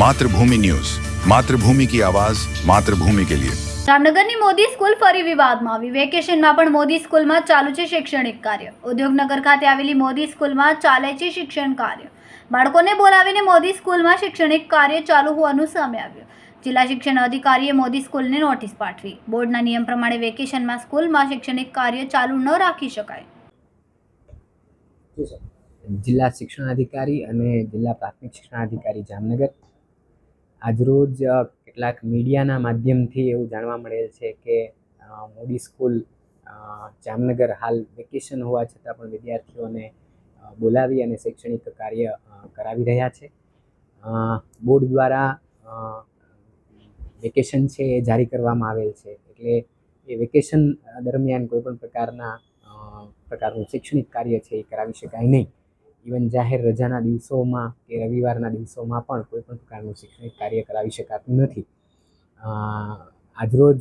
Mathrubhumi news. Mathrubhumi કી આવાઝ માતૃભૂમિ કે લિયે. રામનગરની Modi school ફરી વિવાદમાં આવી. વેકેશનમાં પણ મોદી સ્કૂલમાં ચાલુ છે શૈક્ષણિક કાર્ય. ઉદ્યોગનગર ખાતે આવેલી મોદી સ્કૂલમાં ચાલે છે શિક્ષણ કાર્ય. બાળકોને બોલાવીને મોદી સ્કૂલમાં શૈક્ષણિક કાર્ય ચાલુ હોવાનું સામે આવ્યું. જિલ્લા શિક્ષણ અધિકારીએ મોદી સ્કૂલને નોટિસ પાઠવી. બોર્ડના નિયમ પ્રમાણે વેકેશનમાં સ્કૂલમાં શૈક્ષણિક કાર્ય ચાલુ ન રાખી શકાય. જિલ્લા શિક્ષણ અધિકારી અને જિલ્લા પ્રાથમિક શિક્ષણ અધિકારી જામનગર આજરોજ કેટલાક મીડિયાના માધ્યમથી એવું જાણવા મળેલ છે કે મોદી સ્કૂલ જામનગર હાલ વેકેશન હોવા છતાં પણ વિદ્યાર્થીઓને બોલાવી અને શૈક્ષણિક કાર્ય કરાવી રહ્યા છે. બોર્ડ દ્વારા વેકેશન છે એ જારી કરવામાં આવેલ છે. એટલે એ વેકેશન દરમિયાન કોઈપણ પ્રકારના પ્રકારનું શૈક્ષણિક કાર્ય છે એ કરાવી શકાય નહીં. ઇવન જાહેર રજાના દિવસોમાં કે રવિવારના દિવસોમાં પણ કોઈ પણ પ્રકારનું શૈક્ષણિક કાર્ય કરાવી શકાતું નથી. આજરોજ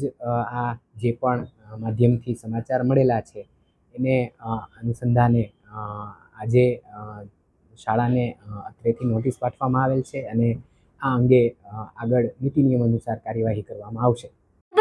આ જે પણ માધ્યમથી સમાચાર મળેલા છે, એને અનુસંધાને આજે શાળાને અત્રેથી નોટિસ પાઠવવામાં આવેલ છે અને આ અંગે આગળ નીતિ નિયમ અનુસાર કાર્યવાહી કરવામાં આવશે.